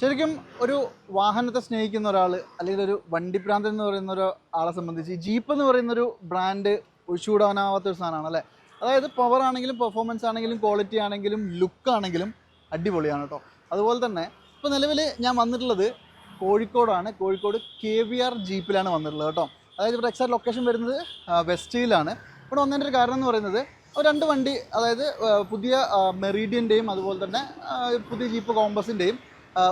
ശരിക്കും ഒരു വാഹനത്തെ സ്നേഹിക്കുന്ന ഒരാൾ അല്ലെങ്കിൽ ഒരു വണ്ടി ഭ്രാന്തൻ എന്ന് പറയുന്ന ഒരു ആളെ സംബന്ധിച്ച് ജീപ്പ് എന്ന് പറയുന്ന ഒരു ബ്രാൻഡ് ഒഴിച്ചുകൂടാനാവാത്ത ഒരു സാധനമാണ് അല്ലേ? അതായത് പവർ ആണെങ്കിലും പെർഫോമൻസ് ആണെങ്കിലും ക്വാളിറ്റി ആണെങ്കിലും ലുക്ക് ആണെങ്കിലും അടിപൊളിയാണ് കേട്ടോ. അതുപോലെ തന്നെ ഇപ്പോൾ നിലവിൽ ഞാൻ വന്നിട്ടുള്ളത് കോഴിക്കോടാണ്. കോഴിക്കോട് കെ വി ആർ ജീപ്പിലാണ് വന്നിട്ടുള്ളത് കേട്ടോ. അതായത് ഇവിടെ എക്സാക്ട് ലൊക്കേഷൻ വരുന്നത് വെസ്റ്റിലാണ് ഇവിടെ വന്നതിന്റെ ഒരു കാരണം എന്ന് പറയുന്നത് രണ്ട് വണ്ടി അതായത് പുതിയ മെറീഡിയന്റെയും അതുപോലെ തന്നെ പുതിയ ജീപ്പ് കോമ്പസിന്റെയും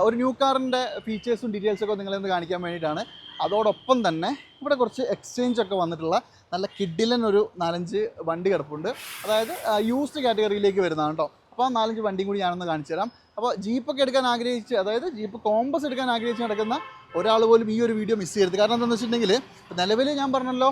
ഒരു ന്യൂ കാറിന്റെ ഫീച്ചേഴ്സും ഡീറ്റെയിൽസൊക്കെ നിങ്ങളെ ഒന്ന് കാണിക്കാൻ വേണ്ടിയിട്ടാണ്. അതോടൊപ്പം തന്നെ ഇവിടെ കുറച്ച് എക്സ്ചേഞ്ച് ഒക്കെ വന്നിട്ടുള്ള നല്ല കിഡിലൻ ഒരു നാലഞ്ച് വണ്ടി കിടപ്പുണ്ട്. അതായത് യൂസ്ഡ് കാറ്റഗറിയിലേക്ക് വരുന്നതാണ് കേട്ടോ അപ്പോൾ നാലഞ്ച് വണ്ടിയും കൂടി ഞാനൊന്ന് കാണിച്ചു തരാം. അപ്പോൾ ജീപ്പൊക്കെ എടുക്കാൻ ആഗ്രഹിച്ച് അതായത് ജീപ്പ് കോമ്പസ് എടുക്കാൻ ആഗ്രഹിച്ച് നടക്കുന്ന ഒരാൾ പോലും ഈ ഒരു വീഡിയോ മിസ് ചെയ്യരുത്. കാരണം എന്താണെന്ന് വെച്ചിട്ടുണ്ടെങ്കിൽ നിലവിൽ ഞാൻ പറഞ്ഞല്ലോ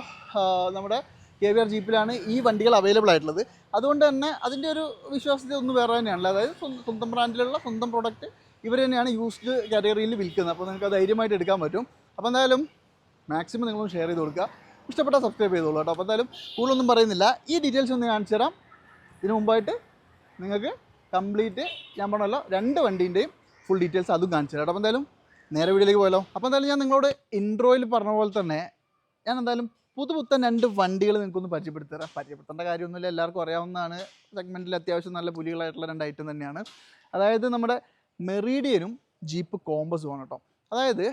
നമ്മുടെ കെ വി ആർ ജീപ്പിലാണ് ഈ വണ്ടികൾ അവൈലബിൾ ആയിട്ടുള്ളത്. അതുകൊണ്ട് തന്നെ അതിന്റെ ഒരു വിശ്വാസ്യത ഒന്ന് വേറെ തന്നെയാണല്ലോ. അതായത് സ്വന്തം ബ്രാൻഡിലുള്ള സ്വന്തം പ്രോഡക്റ്റ് ഇവർ തന്നെയാണ് യൂസ്ഡ് കാറ്റഗറിയിൽ വിൽക്കുന്നത്. അപ്പോൾ നിങ്ങൾക്ക് ധൈര്യമായിട്ട് എടുക്കാൻ പറ്റും. അപ്പോൾ എന്തായാലും മാക്സിമം നിങ്ങളും ഷെയർ ചെയ്ത് കൊടുക്കുക. ഇഷ്ടപ്പെട്ടാൽ സബ്സ്ക്രൈബ് ചെയ്തോളൂ കേട്ടോ. അപ്പോൾ എന്തായാലും കൂടുതലൊന്നും പറയുന്നില്ല. ഈ ഡീറ്റെയിൽസ് ഒന്ന് കാണിച്ചു തരാം. ഇതിനു മുമ്പായിട്ട് നിങ്ങൾക്ക് കംപ്ലീറ്റ് ഞാൻ പറഞ്ഞല്ലോ രണ്ട് വണ്ടീന്റെയും ഫുൾ ഡീറ്റെയിൽസ് അതും കാണിച്ചു തരാം അപ്പോൾ എന്തായാലും നേരെ വീട്ടിലേക്ക് പോയാലോ. അപ്പോൾ എന്തായാലും ഞാൻ നിങ്ങളോട് ഇൻട്രോയിൽ പറഞ്ഞ പോലെ തന്നെ ഞാൻ എന്തായാലും പുതുപുത്തൻ രണ്ട് വണ്ടികൾ നിങ്ങൾക്കൊന്ന് പരിചയപ്പെടുത്തരാം പരിചയപ്പെടുത്തേണ്ട കാര്യമൊന്നുമില്ല. എല്ലാവർക്കും അറിയാവുന്നതാണ്. സെഗ്മെന്റിൽ അത്യാവശ്യം നല്ല പുലികളായിട്ടുള്ള രണ്ട് ഐറ്റം തന്നെയാണ്. അതായത് നമ്മുടെ മെറീഡിയനും ജീപ്പ് കോമ്പസുമാണ് കേട്ടോ. അതായത്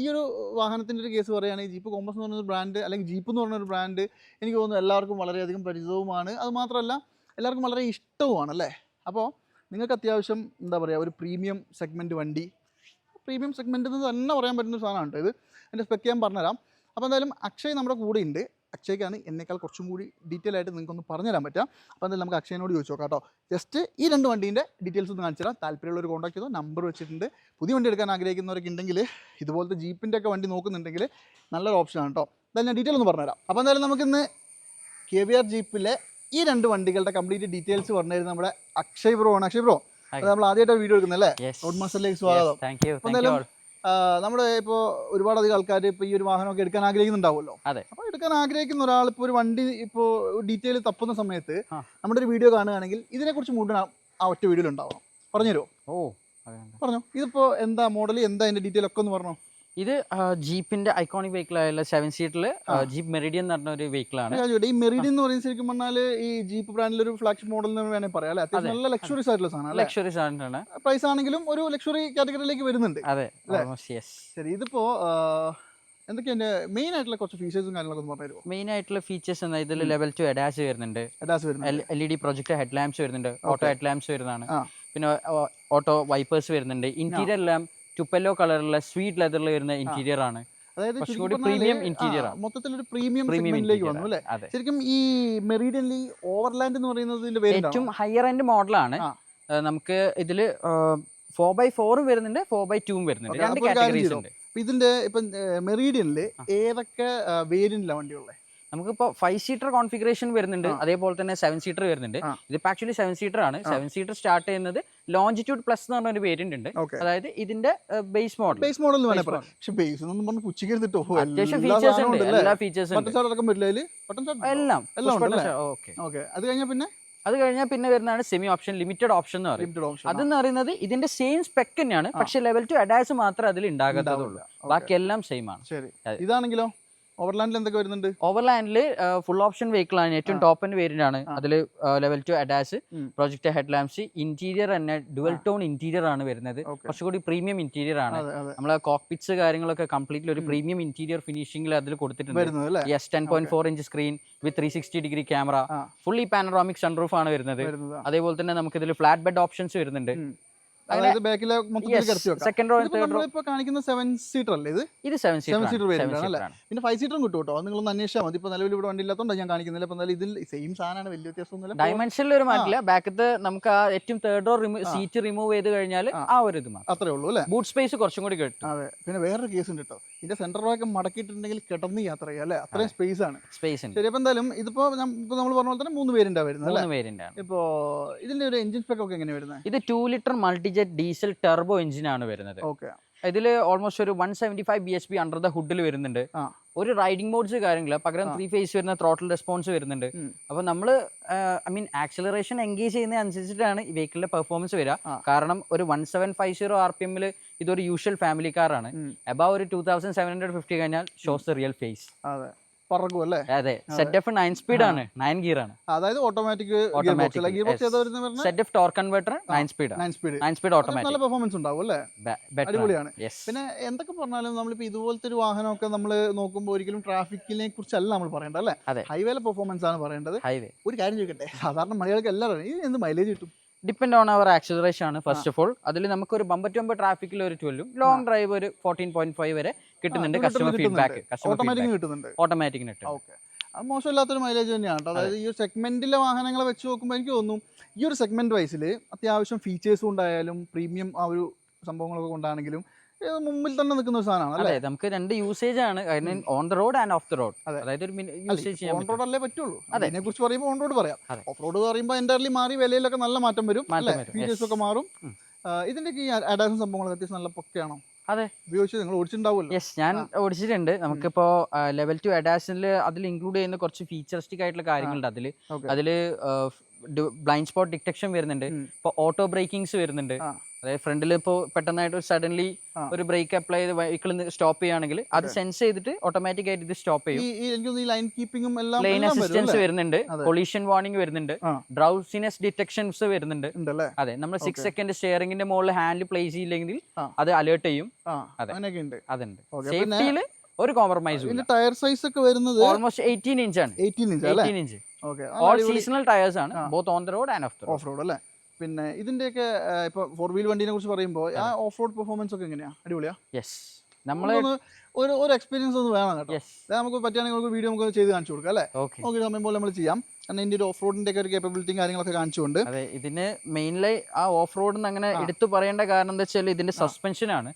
ഈ ഒരു വാഹനത്തിന്റെ ഒരു കേസ് പറയുകയാണെങ്കിൽ ജീപ്പ് കോമ്പസ് എന്ന് പറയുന്ന ഒരു ബ്രാൻഡ് അല്ലെങ്കിൽ ജീപ്പ് എന്ന് പറയുന്ന ഒരു ബ്രാൻഡ് എനിക്ക് തോന്നുന്നു എല്ലാവർക്കും വളരെയധികം പരിചിതവുമാണ്. അത് മാത്രമല്ല എല്ലാവർക്കും വളരെ ഇഷ്ടവുമാണ് അല്ലേ? അപ്പോൾ നിങ്ങൾക്ക് അത്യാവശ്യം എന്താ പറയുക ഒരു പ്രീമിയം സെഗ്മെന്റ് വണ്ടി. പ്രീമിയം സെഗ്മെന്റ് എന്ന് തന്നെ പറയാൻ പറ്റുന്ന സാധനമാണ് കേട്ടോ ഇത്. എന്റെ സ്പെക്ക് ഞാൻ പറഞ്ഞുതരാം. അപ്പോൾ എന്തായാലും അക്ഷയ് നമ്മുടെ കൂടെ ഉണ്ട് അക്ഷയ്ക്കാണ് എന്നേക്കാൾ കുറച്ചും കൂടി ഡീറ്റെയിൽ ആയിട്ട് നിങ്ങൾക്കൊന്ന് പറഞ്ഞുതരാൻ പറ്റുക. അപ്പോൾ എന്തായാലും നമുക്ക് അക്ഷയനോട് ചോദിച്ചു നോക്കാം കേട്ടോ. ജസ്റ്റ് ഈ രണ്ട് വണ്ടീന്റെ ഡീറ്റെയിൽസ് ഒന്ന് കാണിച്ചു തരാം താല്പര്യമുള്ളവർ കോൺടാക്ട് ചെയ്തോ? നമ്പർ വെച്ചിട്ടുണ്ട്. പുതിയ വണ്ടി എടുക്കാൻ ആഗ്രഹിക്കുന്നവരൊക്കെ ഉണ്ടെങ്കിൽ ഇതുപോലത്തെ ജീപ്പിന്റെ ഒക്കെ വണ്ടി നോക്കുന്നുണ്ടെങ്കിൽ നല്ലൊരു ഓപ്ഷനാണ് കേട്ടോ. എന്തായാലും ഞാൻ ഡീറ്റെയിൽ ഒന്ന് പറഞ്ഞുതരാം. അപ്പോൾ എന്തായാലും നമുക്കിന്ന് കെ വി ആർ ജീപ്പിലെ ഈ രണ്ട് വണ്ടികളുടെ കംപ്ലീറ്റ് ഡീറ്റെയിൽസ് പറഞ്ഞു തരുന്നത് നമ്മുടെ അക്ഷയ് ബ്രോ ആണ്. അക്ഷയ് ബ്രോ നമ്മൾ ആദ്യമായിട്ട് വീഡിയോ എടുക്കുന്നല്ലേ അല്ലേ? റോഡ് മാസ്റ്ററിലേക്ക് സ്വാഗതം. എന്തായാലും നമ്മുടെ ഇപ്പോൾ ഒരുപാടധികം ആൾക്കാർ ഇപ്പോൾ ഈ ഒരു വാഹനമൊക്കെ എടുക്കാൻ ആഗ്രഹിക്കുന്നുണ്ടാവുമല്ലോ. അതെ. അപ്പോൾ എടുക്കാൻ ആഗ്രഹിക്കുന്ന ഒരാൾ ഇപ്പോൾ ഒരു വണ്ടി ഇപ്പോൾ ഡീറ്റെയിൽ തപ്പുന്ന സമയത്ത് നമ്മുടെ ഒരു വീഡിയോ കാണുകയാണെങ്കിൽ ഇതിനെക്കുറിച്ച് മുഴുവൻ ആ- ഒറ്റ വീഡിയോയിൽ ഉണ്ടാവണം. പറഞ്ഞുതരുമോ? ഓ. പറഞ്ഞോ. ഇതിപ്പോൾ എന്താ മോഡൽ എന്താ അതിന്റെ ഡീറ്റെയിൽ ഒക്കെ ഒന്ന് പറഞ്ഞോ? ഇത് ജീപ്പിന്റെ ഐക്കോണിക് വെഹിക്കിൾ ആയുള്ള സെവൻ സീറ്റിൽ ജീപ്പ് മെറിഡിയൻ എന്ന് പറഞ്ഞ ഒരു വെഹിക്കിൾ ആണ് ഈ മെറിഡിയൻ എന്ന് പറയുന്നത് ശരിക്കും പറഞ്ഞാൽ ഈ ജീപ്പ് ബ്രാൻഡിൽ ഒരു ഫ്ലാഗ്ഷിപ്പ് മോഡൽ എന്ന് വേണമെങ്കിൽ പറയാം അല്ലെ? അത്യാവശ്യം നല്ല ലക്ഷറീസ് ആയിട്ടുള്ള സാധനം ലക്ഷറി സാധനമാണ് പ്രൈസ് ആണെങ്കിലും ഒരു ലക്ഷറി കാറ്റഗറിയിലേക്ക് വരുന്നുണ്ട്. അതെ. ശരി ഇതിപ്പോ എന്തൊക്കെയാണ് എന്തൊക്കെയാ മെയിൻ ആയിട്ടുള്ള കുറച്ച് ഫീച്ചേഴ്സും കാര്യങ്ങളൊക്കെ പറഞ്ഞു മെയിൻ ആയിട്ടുള്ള ഫീച്ചേഴ്സ് എന്താ ഇതിൽ ലെവൽ ടു അഡാസ് വരുന്നുണ്ട്. അഡാസ് വരുന്നുണ്ട്. L E D project head lamps വരുന്നുണ്ട്. ഓട്ടോ ഹെഡ് ലാംപ്സ് വരുന്നതാണ്. പിന്നെ ഓട്ടോ വൈപ്പേഴ്സ് വരുന്നുണ്ട്. ഇന്റീരിയർ എല്ലാം ടുപ്പല്ലോ കളറിലുള്ള സ്വീറ്റ് ലെതറിൽ വരുന്ന ഇന്റീരിയർ ആണ്. അതായത് ആ, interior ആണ്. മൊത്തത്തിലൊരു പ്രീമിയം പ്രീമിയം സെഗ്മെന്റിലേക്ക് വന്നു അല്ലേ? ശരിക്കും ഈ മെറീഡിയനിൽ ഓവർലാൻഡ് എന്ന് പറയുന്നതിന്റെ പേര് ഏറ്റവും ഹയർ എൻഡ് മോഡലാണ് നമുക്ക് ഇതിൽ ഫോർ ബൈ ഫോറും വരുന്നുണ്ട് ഫോർ ബൈ ടൂവും വരുന്നുണ്ട്. രണ്ട് ഒരു കാറ്റഗറീസ്. ഉണ്ട്. ഇതിന്റെ ഇപ്പം മെറീഡിയനിൽ. ഏതൊക്കെ വേരിയന്റിലാണ് വണ്ടിയുള്ളത് നമുക്കിപ്പോൾ ഫൈവ് സീറ്റർ കോൺഫിഗറേഷൻ വരുന്നുണ്ട്. അതേപോലെ തന്നെ സെവൻ സീറ്റർ വരുന്നുണ്ട്. ഇതിപ്പോ ഇതിപ്പോൾ ആക്ച്വലി സെവൻ സീറ്റർ ആണ്. സെവൻ സീറ്റർ സ്റ്റാർട്ട് ചെയ്യുന്നത് ലോഞ്ചിറ്റ്യൂഡ് പ്ലസ് എന്ന് പറഞ്ഞ ഒരു വേരിയന്റ് ഉണ്ട് അതായത് ഇതിന്റെ ബേസ് മോഡൽ ബേസ് മോഡൽ പക്ഷെ ബേസ് ഒന്നും പറഞ്ഞ് പുച്ചിക്കരുതിട്ടോ അത്യാവശ്യം ഫീച്ചേഴ്സ് ഉണ്ട്. എല്ലാ ഫീച്ചേഴ്സും എല്ലാം? ഓക്കെ അത് കഴിഞ്ഞാൽ പിന്നെ? അത് കഴിഞ്ഞാൽ പിന്നെ വരുന്നതാണ് സെമി ഓപ്ഷൻ ലിമിറ്റഡ് ഓപ്ഷൻ എന്ന് പറയും. അതെന്ന് പറയുന്നത് ഇതിന്റെ സെയിം സ്പെക്ക് തന്നെയാണ്. പക്ഷെ ലെവൽ ടു അഡാസ് മാത്രമേ അതിൽ ഉണ്ടാകാത്തതുള്ളൂ ബാക്കി എല്ലാം സെയിം ആണ്. ഇതാണെങ്കിലോ? ഓവർലാൻഡിൽ എന്തൊക്കെ വരുന്നുണ്ട്? ഓവർലാൻഡിൽ ഫുൾ ഓപ്ഷൻ വെഹിക്കിൾ ആണ്. ഏറ്റവും. ടോപ്പ് എൻഡ് വേരിയന്റ് ആണ്. അതിൽ level two ADAS. Project head lamps interior തന്നെ ഡുവൽ ടോൺ ഇന്റീരിയർ ആണ് വരുന്നത്. കുറച്ചുകൂടി പ്രീമിയം ഇന്റീരിയർ ആണ്. നമ്മളെ കോക്പിറ്റ്സ് കാര്യങ്ങളൊക്കെ കംപ്ലീറ്റ്ലി ഒരു പ്രീമിയം ഇന്റീരിയർ ഫിനിഷിംഗിൽ അതിൽ കൊടുത്തിട്ടുണ്ട്. Yes ten point four inch screen with three sixty degree camera. Fully panoramic sunroof ആണ് വരുന്നത്. അതേപോലെ തന്നെ നമുക്ക് ഇതിൽ ഫ്ലാറ്റ് ബെഡ് ഓപ്ഷൻസ് വരുന്നുണ്ട്. അതായത് ബാക്കിലെ സെക്കൻഡ് റോ ഇതിപ്പോ നമ്മളിപ്പോ കാണിക്കുന്ന സെവൻ സീറ്റർ അല്ലേ ഇത്? ഇത് സെവൻ സീറ്റർ അല്ലേ? പിന്നെ ഫൈവ് സീറ്ററും കിട്ടും കേട്ടോ. അത് നിങ്ങളൊന്ന് അന്വേഷിച്ചാൽ മതി. ഇപ്പൊ നിലവിൽ ഇവിടെ വണ്ടി ഇല്ലാത്തതുകൊണ്ട് ഞാൻ കാണിക്കുന്നില്ല അപ്പൊ ഇതിൽ സെയിം സാധനമാണ്. വലിയ വ്യത്യാസമൊന്നുമില്ല. ഡയമെൻഷനിൽ ഒരു മാറ്റില്ല ബാക്കത്തെ നമുക്ക് ആ ഏറ്റവും തേർഡ് റോ സീറ്റ് റിമൂവ് ചെയ്ത് കഴിഞ്ഞാൽ ആ. ഒരു ഇത് അത്രേ ഉള്ളൂ അല്ലേ? ബൂട്ട് സ്പേസ് കുറച്ചും കൂടി കിട്ടും. അതെ. പിന്നെ വേറൊരു കേസ് ഉണ്ട് കേട്ടോ. ഇതിന്റെ സെന്റർ റോയൊക്കെ മടക്കിയിട്ടുണ്ടെങ്കിൽ കിടന്ന് യാത്ര ചെയ്യാം അല്ലേ? അത്രയും സ്പേസ് ആണ്. സ്പേസ് ശരി അപ്പൊ എന്തായാലും ഇതിപ്പോ നമ്മൾ പറഞ്ഞ പോലെ തന്നെ മൂന്ന് പേരുണ്ടാ വരുന്നത് അല്ലേ? ഇപ്പോ ഇതിന്റെ ഒരു എഞ്ചിൻ സ്പെക്ക് ഒക്കെ എങ്ങനെ വരുന്നത്? ഇത് two litre multijet diesel turbo engine ആണ് വരുന്നത്. ഓക്കെ. ഇതിൽ ഓൾമോസ്റ്റ് ഒരു one seventy five B H P under the ഹുഡിൽ വരുന്നുണ്ട്. ഒരു റൈഡിംഗ് മോഡ്സ് കാര്യങ്ങൾ പകരം. ത്രീ ഫേസ് വരുന്ന ത്രോട്ടിൽ റെസ്പോൺസ് വരുന്നുണ്ട്. അപ്പൊ അപ്പോൾ നമ്മൾ ഐ മീൻ ആക്സിലറേഷൻ എൻഗേജ് ചെയ്യുന്ന അനുസരിച്ചിട്ടാണ് ഈ വെഹിക്കിളിന്റെ പെർഫോമൻസ് വരിക. കാരണം ഒരു one seven five zero R P എമ്മിൽ ഇതൊരു യൂഷ്വൽ ഫാമിലി കാറാണ്. അബവ് ഒരു two thousand seven hundred fifty കഴിഞ്ഞാൽ ഷോസ് ദ റിയൽ ഫേസ് അതെ. പറക്കും അല്ലേ അതെ. സെറ്റ് എഫ് നയൻ സ്പീഡ് ആണ്. നയൻ ഗിയർ ആണ്. അതായത് automatic box gear box yes. ഏതാ വരുന്നത് പറഞ്ഞാൽ Z F torque converter nine speed nine speed nine speed നല്ല പെർഫോമൻസ് ഉണ്ടാവും അല്ലേ? അടിപൊളിയാണ്. പിന്നെ എന്തൊക്കെ പറഞ്ഞാലും നമ്മളിപ്പോൾ ഇതുപോലത്തെ ഒരു വാഹനമൊക്കെ നമ്മൾ നോക്കുമ്പോൾ ഒരിക്കലും ട്രാഫിക്കിനെ കുറിച്ചല്ല നമ്മൾ പറയേണ്ടത് അല്ലേ? ഹൈവേലെ ഹൈവേയിലെ പെർഫോമൻസ് ആണ് പറയേണ്ടത്. ഹൈവേ ഒരു കാര്യം ചോദിക്കട്ടെ? സാധാരണ മലയാളികൾക്ക് എല്ലാവരും ഇത് എന്ത് മൈലേജ് കിട്ടും? ഡിപ്പെൻഡ് ഓൺ അവർ ആക്സിലറേഷൻ ആണ് ഫസ്റ്റ് ഓഫ് ഓൾ അതിൽ നമുക്ക് ഒരു ബമ്പർ ടു ബമ്പർ ട്രാഫിക്കിൽ ഒരു ട്വൽവും ലോങ് ഡ്രൈവ് ഒരു ഫോർട്ടീൻ പോയിന്റ് ഫൈവ് വരെ കിട്ടുന്നുണ്ട് കസ്റ്റമർ ഫീഡ്ബാക്ക് ഓട്ടോമാറ്റിക് കിട്ടുന്നുണ്ട്. ഓക്കെ. അത് മോശമില്ലാത്തൊരു മൈലേജ് തന്നെയാണ്. കേട്ടോ അതായത് ഈ ഒരു സെഗ്മെന്റിലെ വാഹനങ്ങളെ വെച്ച് നോക്കുമ്പോൾ എനിക്ക് തോന്നുന്നു ഈ ഒരു സെഗ്മെന്റ് വൈസിൽ അത്യാവശ്യം ഫീച്ചേഴ്സും ഉണ്ടായാലും പ്രീമിയം ആ ഒരു സംഭവങ്ങളൊക്കെ കൊണ്ടാണെങ്കിലും മുമ്പിൽ തന്നെ നിൽക്കുന്ന ഒരു സാധനമാണ് അല്ലേ? നമുക്ക് രണ്ട് യൂസേജ് ആണ്. On the road and off the road അതായത് ഒരു യൂസേജ് ഓൺ റോഡ് അല്ലേ പറ്റുള്ളൂ. അതിനെ കുറിച്ച് പറയുമ്പോൾ ഓൺ റോഡ് പറയാം. ഓഫ് റോഡ് പറയുമ്പോൾ എന്റെ മാറി വിലയിലൊക്കെ നല്ല മാറ്റം വരും അല്ലേ? ഫീച്ചേഴ്സ് ഒക്കെ മാറും. ഇതിന്റെ ഈ അഡാസും സംഭവങ്ങളൊക്കെ അത്യാവശ്യം നല്ല പൊക്കയാണോ? അതെ. ഉപയോഗിച്ച് നിങ്ങൾ ഓടിച്ചിട്ടുണ്ടാവുമല്ലോ. യെസ് ഞാൻ ഓടിച്ചിട്ടുണ്ട്. നമുക്കിപ്പോ ലെവൽ ടു അഡാഷനിൽ അതിൽ ഇൻക്ലൂഡ് ചെയ്യുന്ന കുറച്ച് ഫീച്ചറിസ്റ്റിക് ആയിട്ടുള്ള കാര്യങ്ങളുണ്ട് അതിൽ. അതിൽ അതിൽ ബ്ലൈൻഡ് സ്പോട്ട് ഡിറ്റക്ഷൻ വരുന്നുണ്ട്. ഇപ്പൊ ഇപ്പോൾ ഓട്ടോ ബ്രേക്കിങ്സ് വരുന്നുണ്ട്. അതായത് ഫ്രണ്ടിൽ ഇപ്പോൾ പെട്ടെന്നായിട്ട് സഡൻലി ഒരു ബ്രേക്ക് അപ്ലൈ ചെയ്ത് വെഹിക്കിൾ സ്റ്റോപ്പ് ചെയ്യുകയാണെങ്കിൽ അത് സെൻസ് ചെയ്തിട്ട് ഓട്ടോമാറ്റിക് ആയിട്ട് ഇത് സ്റ്റോപ്പ് ചെയ്യും. ലൈൻ കീപ്പിംഗും എല്ലാം ലൈൻ അസിസ്റ്റൻസ് വരുന്നുണ്ട്. കൊളീഷൻ വാർണിംഗ് വരുന്നുണ്ട്. ഡ്രൗസിനെസ് ഡിറ്റക്ഷൻസ് വരുന്നുണ്ട്. അതെ. നമ്മൾ സിക്സ് സെക്കൻഡ് സ്റ്റിയറിംഗിന്റെ മുകളിൽ ഹാൻഡിൽ പ്ലേസ് ചെയ്യില്ലെങ്കിൽ അത് അലേർട്ട് ചെയ്യും. അതെ. അങ്ങനെയൊക്കെ ഉണ്ട്. അതുണ്ട്. സേഫ്റ്റിയിൽ ഒരു കോംപ്രമൈസ് ടയർ സൈസ് ഒക്കെ വരുന്നത് ഓൾമോസ്റ്റ് എയ്റ്റീൻ ഇഞ്ച് ആണ്. Eighteen inch eighteen inch okay all seasonal tyres ആണ്. Both on the road and off off road അല്ലേ? പിന്നെ ഇതിന്റെയൊക്കെ ഇപ്പൊ ഫോർ വീൽ വണ്ടിനെ കുറിച്ച് പറയുമ്പോൾ ആ ഓഫ് റോഡ് പെർഫോമൻസ് ഒക്കെ എങ്ങനെയാ? അടിപൊളിയാ? യെസ് നമ്മൾ ഒരു ഒരു എക്സ്പീരിയൻസ് ഒന്ന് വേണം കേട്ടോ. നമുക്ക് പറ്റുകയാണെങ്കിൽ നമുക്ക് വീഡിയോ നമുക്ക് ചെയ്ത് കാണിച്ചു കൊടുക്കാം അല്ലേ? ഓക്കെ സമയം പോലെ നമ്മൾ ചെയ്യാം. കാരണം ഇതിന്റെ ഒരു ഓഫ് റോഡിന്റെ ഒക്കെ ഒരു കേപ്പബിലിറ്റിയും കാര്യങ്ങളൊക്കെ കാണിച്ചുകൊണ്ട് അതെ ഇതിന് മെയിൻലി ആ ഓഫ് റോഡ് അങ്ങനെ ആ. എടുത്തു പറയേണ്ട കാരണം എന്താ വെച്ചാൽ ഇതിന്റെ സസ്പെൻഷൻ ആണ്.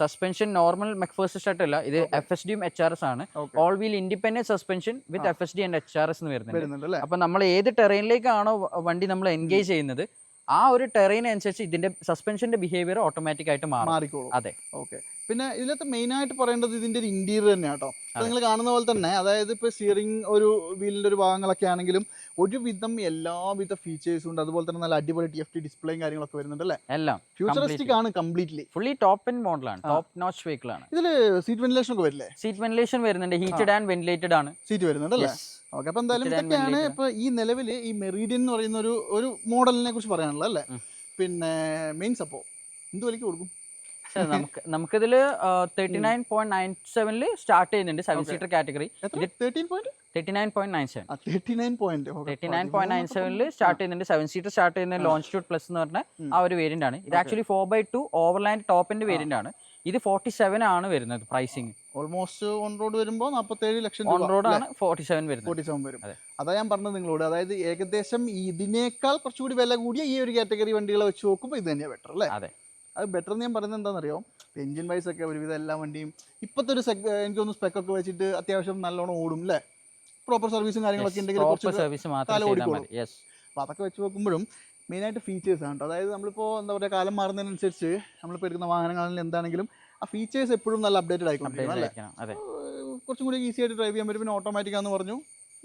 സസ്പെൻഷൻ നോർമൽ മെക്ഫേഴ്സ് ഷർട്ട് അല്ല. ഇത് എഫ് എസ് ഡിയും എച്ച് ആർ എസ് ആണ്. All wheel independent suspension with F S D and H R S എന്ന് വരുന്നുണ്ട്. അപ്പൊ നമ്മൾ ഏത് ടെറൈനിലേക്കാണോ വണ്ടി നമ്മൾ എൻഗേജ് ചെയ്യുന്നത് ആ ഒരു ടെറൈൻ അനുസരിച്ച് ഇതിന്റെ സസ്പെൻഷന്റെ ബിഹേവിയർ ഓട്ടോമാറ്റിക് ആയിട്ട് മാറും. മാറിക്കോളും. അതെ. ഓക്കെ. പിന്നെ ഇതിനകത്ത് മെയിൻ ആയിട്ട് പറയേണ്ടത് ഇതിന്റെ ഒരു ഇന്റീരിയർ തന്നെയാണ് കേട്ടോ. നിങ്ങൾ കാണുന്ന പോലെ തന്നെ അതായത് ഇപ്പൊ സ്റ്റിയറിംഗ് ഒരു വീലിന്റെ ഒരു ഭാഗങ്ങളൊക്കെ ആണെങ്കിലും ഒരുവിധം എല്ലാവിധ ഫീച്ചേഴ്സും ഉണ്ട്. അതുപോലെ തന്നെ നല്ല അടിപൊളി ടി എഫ് ടി ഡിസ്പ്ലേയും കാര്യങ്ങളൊക്കെ വരുന്നുണ്ട് അല്ലേ? എല്ലാം ഫ്യൂച്ചറിസ്റ്റിക് ആണ് കംപ്ലീറ്റ്ലി ഫുള്ളി ടോപ്പ് ആൻഡ് മോഡലാണ് ടോപ്പ് നോച്ച് വെഹിക്കിൾ ആണ്. ഇതിൽ സീറ്റ് വെന്റിലേഷൻ ഒക്കെ വരില്ലേ? സീറ്റ് വെന്റിലേഷൻ വരുന്നുണ്ട്. ഹീറ്റഡ് ആൻഡ് വെന്റിലേറ്റഡ് ആണ്. സീറ്റ് വരുന്നുണ്ട് അല്ലേ. ഓക്കെ അപ്പൊ എന്തായാലും ഇതൊക്കെയാണ്. ഇപ്പൊ ഈ നിലവിൽ ഈ മെറീഡിയൻ എന്ന് പറയുന്ന ഒരു ഒരു മോഡലിനെ കുറിച്ച് പറയാനുള്ളത് അല്ലേ? പിന്നെ മെയിൻസ് സപ്പോ എന്ത് വിലക്ക് കൊടുക്കും? നമുക്ക് നമുക്കിതിൽ തേർട്ടി നയൻ പോയിന്റ് നയൻ സെവനിൽ സ്റ്റാർട്ട് ചെയ്യുന്നുണ്ട് seven seater category thirty nine point nine seven thirty nine point nine സെവനിൽ സ്റ്റാർട്ട് ചെയ്യുന്നുണ്ട് സെവൻ സീറ്റർ സ്റ്റാർട്ട് ചെയ്യുന്ന ലോഞ്ച് പ്ലസ് എന്ന് പറഞ്ഞ ആ ഒരു വേരിയന്റ് ആണ്. ഇത് actually four by two overland ടോപ്പിന്റെ വേരിയന്റ് ആണ്. ഇത് ഫോർട്ടി സെവൻ ആണ് വരുന്നത് പ്രൈസിങ് ഓൾമോസ്റ്റ് ഓൺ റോഡ് വരുമ്പോൾ നാൽപ്പത്തേഴ് ലക്ഷം ഓൺ റോഡ് ആണ് ഫോർട്ടി സെവൻ വരുന്നത്. ഫോർട്ടി സെവൻ വരും. അതാ. ഞാൻ പറഞ്ഞത് നിങ്ങളോട് അതായത് ഏകദേശം ഇതിനേക്കാൾ കുറച്ചുകൂടി വില കൂടിയ ഈ ഒരു കാറ്റഗറി വണ്ടികളെ വെച്ച് നോക്കുമ്പോൾ ഇത് തന്നെയാണ് ബെറ്റർ അല്ലേ? അതെ. അത് ബെറ്റർ എന്ന് ഞാൻ പറയുന്നത് എന്താണെന്നറിയോ? എഞ്ചിൻ വൈസ് ഒക്കെ ഒരുവിധം എല്ലാ വണ്ടിയും ഇപ്പോഴത്തെ ഒരു സെക് എനിക്കൊന്ന് സ്പെക്ക് ഒക്കെ വെച്ചിട്ട് അത്യാവശ്യം നല്ലോണം ഓടും അല്ലേ പ്രോപ്പർ സർവീസും കാര്യങ്ങളൊക്കെ ഉണ്ടെങ്കിൽ കുറച്ച് സർവീസ് മാത്രം ഓടിക്കോളും. അപ്പോൾ അതൊക്കെ വെച്ച് നോക്കുമ്പോഴും മെയിനായിട്ട് ഫീച്ചേഴ്സ് ആണ് കേട്ടോ അതായത് നമ്മളിപ്പോൾ എന്താ പറയുക കാലം മാറുന്നതിനനുസരിച്ച് നമ്മളിപ്പോൾ എടുക്കുന്ന വാഹനങ്ങളിൽ എന്താണെങ്കിലും ആ ഫീച്ചേഴ്സ് എപ്പോഴും നല്ല അപ്ഡേറ്റഡ് ആയിക്കൊണ്ടിരിക്കണം അല്ലേ കുറച്ചും കൂടി ഈസി ആയിട്ട് ഡ്രൈവ് ചെയ്യാൻ പറ്റും. പിന്നെ ഓട്ടോമാറ്റിക് ആണെന്ന് പറഞ്ഞു.